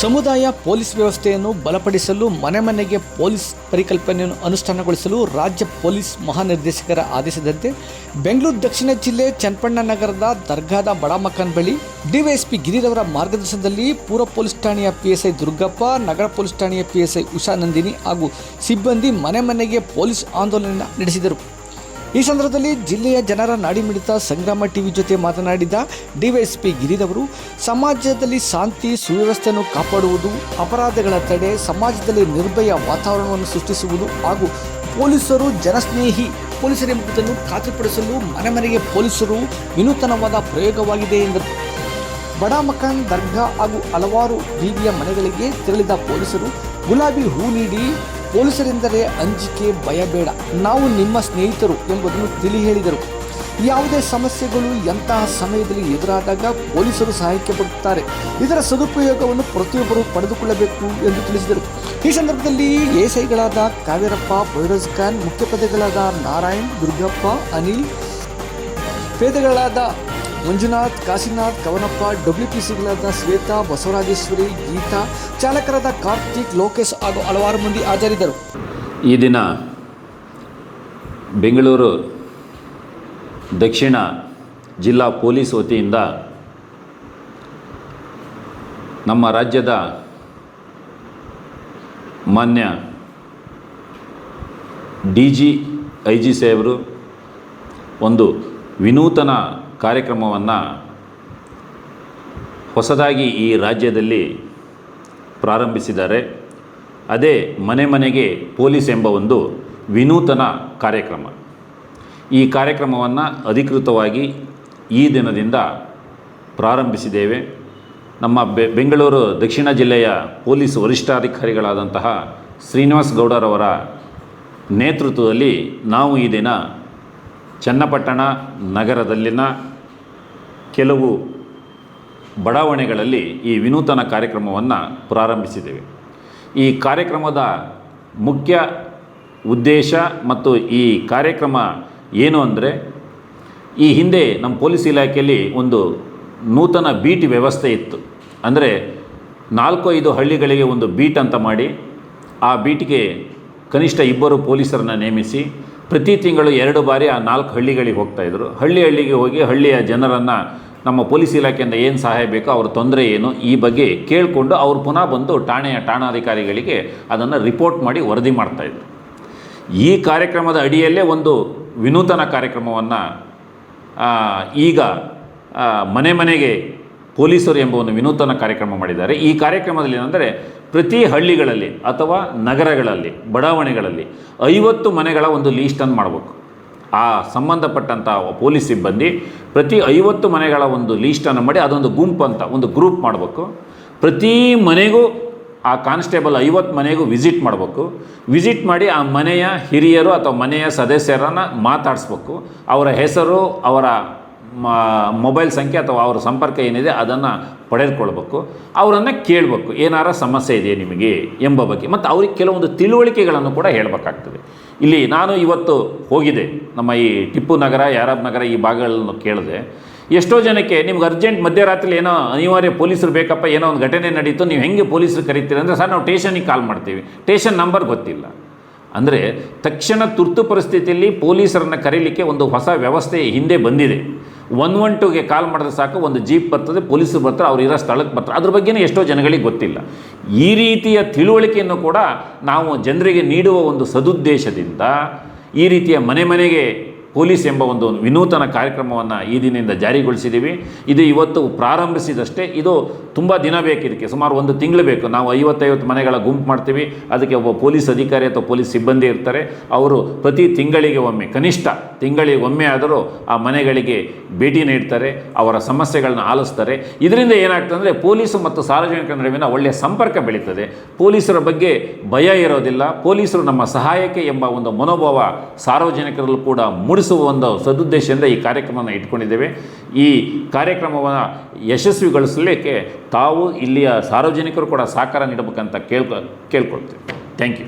ಸಮುದಾಯ ಪೊಲೀಸ್ ವ್ಯವಸ್ಥೆಯನ್ನು ಬಲಪಡಿಸಲು ಮನೆ ಮನೆಗೆ ಪೊಲೀಸ್ ಪರಿಕಲ್ಪನೆಯನ್ನು ಅನುಷ್ಠಾನಗೊಳಿಸಲು ರಾಜ್ಯ ಪೊಲೀಸ್ ಮಹಾನಿರ್ದೇಶಕರ ಆದೇಶದಂತೆ ಬೆಂಗಳೂರು ದಕ್ಷಿಣ ಜಿಲ್ಲೆ ಚನ್ನಪಣ್ಣ ನಗರದ ದರ್ಗಾದ ಬಡಾಮಕ್ಕನ್ ಬಳಿ ಡಿವೈಎಸ್ಪಿ ಗಿರಿರವರ ಮಾರ್ಗದರ್ಶನದಲ್ಲಿ ಪೂರ್ವ ಪೊಲೀಸ್ ಠಾಣೆಯ ಪಿಎಸ್ಐ ದುರ್ಗಪ್ಪ, ನಗರ ಪೊಲೀಸ್ ಠಾಣೆಯ ಪಿಎಸ್ಐ ಉಷಾ ನಂದಿನಿ ಹಾಗೂ ಸಿಬ್ಬಂದಿ ಮನೆ ಮನೆಗೆ ಪೊಲೀಸ್ ಆಂದೋಲನ ನಡೆಸಿದರು. ಈ ಸಂದರ್ಭದಲ್ಲಿ ಜಿಲ್ಲೆಯ ಜನರ ನಾಡಿಮಿಡಿತ ಸಂಗ್ರಾಮ ಟಿವಿ ಜೊತೆ ಮಾತನಾಡಿದ ಡಿವೈಎಸ್ಪಿ ಗಿರಿದವರು, ಸಮಾಜದಲ್ಲಿ ಶಾಂತಿ, ಸುವ್ಯವಸ್ಥೆಯನ್ನು ಕಾಪಾಡುವುದು, ಅಪರಾಧಗಳ ತಡೆ, ಸಮಾಜದಲ್ಲಿ ನಿರ್ಭಯ ವಾತಾವರಣವನ್ನು ಸೃಷ್ಟಿಸುವುದು ಹಾಗೂ ಪೊಲೀಸರು ಜನಸ್ನೇಹಿ ಪೊಲೀಸರೆಂಬುದನ್ನು ಖಾತ್ರಿಪಡಿಸಲು ಮನೆ ಮನೆಗೆ ಪೊಲೀಸರು ವಿನೂತನವಾದ ಪ್ರಯೋಗವಾಗಿದೆ ಎಂದರು. ಬಡ ಮಕಾನ್, ದರ್ಗಾ ಹಾಗೂ ಹಲವಾರು ಬೀದಿಯ ಮನೆಗಳಿಗೆ ತೆರಳಿದ ಪೊಲೀಸರು ಗುಲಾಬಿ ಹೂ ನೀಡಿ ಪೊಲೀಸರೆಂದರೆ ಅಂಜಿಕೆ ಭಯ ಬೇಡ. ನಾವು ನಿಮ್ಮ ಸ್ನೇಹಿತರು ಎಂಬುದನ್ನು ತಿಳಿ ಹೇಳಿದರು. ಯಾವುದೇ ಸಮಸ್ಯೆಗಳು ಎಂತಹ ಸಮಯದಲ್ಲಿ ಎದುರಾದಾಗ ಪೊಲೀಸರು ಸಹಾಯಕ್ಕೆ ಬರುತ್ತಾರೆ. ಇದರ ಸದುಪಯೋಗವನ್ನು ಪ್ರತಿಯೊಬ್ಬರು ಪಡೆದುಕೊಳ್ಳಬೇಕು ಎಂದು ತಿಳಿಸಿದರು. ಈ ಸಂದರ್ಭದಲ್ಲಿ ಎಸ್ಐಗಳಾದ ಕಾವೇರಪ್ಪ ಫೈರೋಜ್ ಖಾನ್ ಮುಖ್ಯಪದಗಳಾದ ನಾರಾಯಣ್, ದುರ್ಗಪ್ಪ, ಅನಿಲ್, ಪೇದೆಗಳಾದ ಮಂಜುನಾಥ್, ಕಾಶಿನಾಥ್, ಕವನಪ್ಪ ಡಬ್ಲ್ಯೂ ಪಿ ಸಿಗಳಾದ ಶ್ವೇತಾ, ಬಸವರಾಜೇಶ್ವರಿ, ಗೀತಾ, ಚಾಲಕರಾದ ಕಾರ್ತಿಕ್, ಲೋಕೇಶ್ ಹಾಗೂ ಹಲವಾರು ಮಂದಿ ಹಾಜರಿದ್ದರು. ಈ ದಿನ ಬೆಂಗಳೂರು ದಕ್ಷಿಣ ಜಿಲ್ಲಾ ಪೊಲೀಸ್ ವತಿಯಿಂದ ನಮ್ಮ ರಾಜ್ಯದ ಮಾನ್ಯ ಡಿ ಜಿ, ಐ ಜಿ ಸಾಹೇಬರು ಒಂದು ವಿನೂತನ ಕಾರ್ಯಕ್ರಮವನ್ನು ಹೊಸದಾಗಿ ಈ ರಾಜ್ಯದಲ್ಲಿ ಪ್ರಾರಂಭಿಸಿದ್ದಾರೆ. ಅದೇ ಮನೆ ಮನೆಗೆ ಪೊಲೀಸ್ ಎಂಬ ಒಂದು ವಿನೂತನ ಕಾರ್ಯಕ್ರಮ. ಈ ಕಾರ್ಯಕ್ರಮವನ್ನು ಅಧಿಕೃತವಾಗಿ ಈ ದಿನದಿಂದ ಪ್ರಾರಂಭಿಸಿದ್ದೇವೆ. ನಮ್ಮ ಬೆಂಗಳೂರು ದಕ್ಷಿಣ ಜಿಲ್ಲೆಯ ಪೊಲೀಸ್ ವರಿಷ್ಠಾಧಿಕಾರಿಗಳಾದಂತಹ ಶ್ರೀನಿವಾಸ್ ಗೌಡರವರ ನೇತೃತ್ವದಲ್ಲಿ ನಾವು ಈ ದಿನ ಚನ್ನಪಟ್ಟಣ ನಗರದಲ್ಲಿನ ಕೆಲವು ಬಡಾವಣೆಗಳಲ್ಲಿ ಈ ವಿನೂತನ ಕಾರ್ಯಕ್ರಮವನ್ನು ಪ್ರಾರಂಭಿಸಿದ್ದೇವೆ. ಈ ಕಾರ್ಯಕ್ರಮದ ಮುಖ್ಯ ಉದ್ದೇಶ ಮತ್ತು ಈ ಕಾರ್ಯಕ್ರಮ ಏನು ಅಂದರೆ, ಈ ಹಿಂದೆ ನಮ್ಮ ಪೊಲೀಸ್ ಇಲಾಖೆಯಲ್ಲಿ ಒಂದು ನೂತನ ಬೀಟ್ ವ್ಯವಸ್ಥೆ ಇತ್ತು. ಅಂದರೆ ನಾಲ್ಕು ಐದು ಹಳ್ಳಿಗಳಿಗೆ ಒಂದು ಬೀಟ್ ಅಂತ ಮಾಡಿ, ಆ ಬೀಟ್ಗೆ ಕನಿಷ್ಠ ಇಬ್ಬರು ಪೊಲೀಸರನ್ನು ನೇಮಿಸಿ ಪ್ರತಿ ತಿಂಗಳು ಎರಡು ಬಾರಿ ಆ ನಾಲ್ಕು ಹಳ್ಳಿಗಳಿಗೆ ಹೋಗ್ತಾಯಿದ್ರು ಹಳ್ಳಿ ಹಳ್ಳಿಗೆ ಹೋಗಿ ಹಳ್ಳಿಯ ಜನರನ್ನು ನಮ್ಮ ಪೊಲೀಸ್ ಇಲಾಖೆಯಿಂದ ಏನು ಸಹಾಯ ಬೇಕೋ ಅವ್ರ ತೊಂದರೆ ಏನು ಈ ಬಗ್ಗೆ ಕೇಳಿಕೊಂಡು ಅವ್ರು ಪುನಃ ಬಂದು ಠಾಣೆಯ ಠಾಣಾಧಿಕಾರಿಗಳಿಗೆ ಅದನ್ನು ರಿಪೋರ್ಟ್ ಮಾಡಿ ವರದಿ ಮಾಡ್ತಾಯಿದ್ರು ಈ ಕಾರ್ಯಕ್ರಮದ ಅಡಿಯಲ್ಲೇ ಒಂದು ವಿನೂತನ ಕಾರ್ಯಕ್ರಮವನ್ನು ಈಗ ಮನೆ ಮನೆಗೆ ಪೊಲೀಸರು ಎಂಬ ಒಂದು ವಿನೂತನ ಕಾರ್ಯಕ್ರಮ ಮಾಡಿದ್ದಾರೆ. ಈ ಕಾರ್ಯಕ್ರಮದಲ್ಲಿ ಏನಂದರೆ ಪ್ರತಿ ಹಳ್ಳಿಗಳಲ್ಲಿ ಅಥವಾ ನಗರಗಳಲ್ಲಿ, ಬಡಾವಣೆಗಳಲ್ಲಿ ಐವತ್ತು ಮನೆಗಳ ಒಂದು ಲೀಸ್ಟನ್ನು ಮಾಡಬೇಕು. ಆ ಸಂಬಂಧಪಟ್ಟಂಥ ಪೊಲೀಸ್ ಸಿಬ್ಬಂದಿ ಪ್ರತಿ ಐವತ್ತು ಮನೆಗಳ ಒಂದು ಲೀಸ್ಟನ್ನು ಮಾಡಿ ಅದೊಂದು ಗುಂಪು ಅಂತ ಒಂದು ಗ್ರೂಪ್ ಮಾಡಬೇಕು. ಪ್ರತಿ ಮನೆಗೂ ಆ ಕಾನ್ಸ್ಟೇಬಲ್ ಐವತ್ತು ಮನೆಗೂ ವಿಸಿಟ್ ಮಾಡಬೇಕು. ವಿಸಿಟ್ ಮಾಡಿ ಆ ಮನೆಯ ಹಿರಿಯರು ಅಥವಾ ಮನೆಯ ಸದಸ್ಯರನ್ನು ಮಾತಾಡಿಸ್ಬೇಕು. ಅವರ ಹೆಸರು, ಅವರ ಮೊಬೈಲ್ ಸಂಖ್ಯೆ ಅಥವಾ ಅವರ ಸಂಪರ್ಕ ಏನಿದೆ ಅದನ್ನು ಪಡೆದುಕೊಳ್ಬೇಕು. ಅವರನ್ನು ಕೇಳಬೇಕು, ಏನಾರ ಸಮಸ್ಯೆ ಇದೆಯೇ ನಿಮಗೆ ಎಂಬ ಬಗ್ಗೆ. ಮತ್ತು ಅವ್ರಿಗೆ ಕೆಲವೊಂದು ತಿಳುವಳಿಕೆಗಳನ್ನು ಕೂಡ ಹೇಳಬೇಕಾಗ್ತದೆ. ಇಲ್ಲಿ ನಾನು ಇವತ್ತು ಹೋಗಿದೆ, ನಮ್ಮ ಈ ಟಿಪ್ಪು ನಗರ, ಯಾರಾಬ್ ನಗರ ಈ ಭಾಗಗಳನ್ನು ಕೇಳಿದೆ. ಎಷ್ಟೋ ಜನಕ್ಕೆ ನಿಮ್ಗೆ ಅರ್ಜೆಂಟ್ ಮಧ್ಯರಾತ್ರಿ ಏನೋ ಅನಿವಾರ್ಯ ಪೊಲೀಸರು ಬೇಕಪ್ಪ, ಏನೋ ಒಂದು ಘಟನೆ ನಡೀತು, ನೀವು ಹೆಂಗೆ ಪೊಲೀಸರು ಕರಿತೀರಿ ಅಂದರೆ, ಸರ್ ನಾವು ಟೇಷನಿಗೆ ಕಾಲ್ ಮಾಡ್ತೀವಿ. ಟೇಷನ್ ನಂಬರ್ ಗೊತ್ತಿಲ್ಲ. ಅಂದರೆ ತಕ್ಷಣ ತುರ್ತು ಪರಿಸ್ಥಿತಿಯಲ್ಲಿ ಪೊಲೀಸರನ್ನು ಕರೀಲಿಕ್ಕೆ ಒಂದು ಹೊಸ ವ್ಯವಸ್ಥೆ ಹಿಂದೆ ಬಂದಿದೆ. ಒನ್ ಒನ್ ಟೂಗೆ ಕಾಲ್ ಮಾಡಿದ್ರೆ ಸಾಕು, ಒಂದು ಜೀಪ್ ಬರ್ತದೆ, ಪೊಲೀಸರು ಬರ್ತಾರೆ, ಅವ್ರು ಇರೋ ಸ್ಥಳಕ್ಕೆ ಬರ್ತಾರೆ. ಅದ್ರ ಬಗ್ಗೆನೇ ಎಷ್ಟೋ ಜನಗಳಿಗೆ ಗೊತ್ತಿಲ್ಲ. ಈ ರೀತಿಯ ತಿಳುವಳಿಕೆಯನ್ನು ಕೂಡ ನಾವು ಜನರಿಗೆ ನೀಡುವ ಒಂದು ಸದುದ್ದೇಶದಿಂದ ಈ ರೀತಿಯ ಮನೆ ಮನೆಗೆ ಪೊಲೀಸ್ ಎಂಬ ಒಂದು ವಿನೂತನ ಕಾರ್ಯಕ್ರಮವನ್ನು ಈ ದಿನದಿಂದ ಜಾರಿಗೊಳಿಸಿದ್ದೀವಿ. ಇದು ಇವತ್ತು ಪ್ರಾರಂಭಿಸಿದಷ್ಟೇ. ಇದು ತುಂಬ ದಿನ ಬೇಕು ಇದಕ್ಕೆ. ಸುಮಾರು ಒಂದು ತಿಂಗಳು ಬೇಕು. ನಾವು ಐವತ್ತೈವತ್ತು ಮನೆಗಳ ಗುಂಪು ಮಾಡ್ತೀವಿ. ಅದಕ್ಕೆ ಒಬ್ಬ ಪೊಲೀಸ್ ಅಧಿಕಾರಿ ಅಥವಾ ಪೊಲೀಸ್ ಸಿಬ್ಬಂದಿ ಇರ್ತಾರೆ. ಅವರು ಪ್ರತಿ ತಿಂಗಳಿಗೆ ಒಮ್ಮೆ, ಕನಿಷ್ಠ ತಿಂಗಳಿಗೆ ಒಮ್ಮೆ ಆದರೂ ಆ ಮನೆಗಳಿಗೆ ಭೇಟಿ ನೀಡ್ತಾರೆ. ಅವರ ಸಮಸ್ಯೆಗಳನ್ನ ಆಲಿಸ್ತಾರೆ. ಇದರಿಂದ ಏನಾಗ್ತದೆ ಅಂದರೆ ಪೊಲೀಸು ಮತ್ತು ಸಾರ್ವಜನಿಕರ ನಡುವಿನ ಒಳ್ಳೆಯ ಸಂಪರ್ಕ ಬೆಳೀತದೆ. ಪೊಲೀಸರ ಬಗ್ಗೆ ಭಯ ಇರೋದಿಲ್ಲ. ಪೊಲೀಸರು ನಮ್ಮ ಸಹಾಯಕ್ಕೆ ಎಂಬ ಒಂದು ಮನೋಭಾವ ಸಾರ್ವಜನಿಕರಲ್ಲೂ ಕೂಡ ಮೂಡಿಸುವ ಒಂದು ಸದುದ್ದೇಶದಿಂದ ಈ ಕಾರ್ಯಕ್ರಮವನ್ನು ಇಟ್ಕೊಂಡಿದ್ದೇವೆ. ಈ ಕಾರ್ಯಕ್ರಮವನ್ನು ಯಶಸ್ವಿಗೊಳಿಸಲಿಕ್ಕೆ ತಾವು ಇಲ್ಲಿಯ ಸಾರ್ವಜನಿಕರು ಕೂಡ ಸಹಕಾರ ನೀಡಬೇಕಂತ ಕೇಳ್ಕೊ, ಕೇಳ್ಕೊಳ್ತೇವೆ. Thank you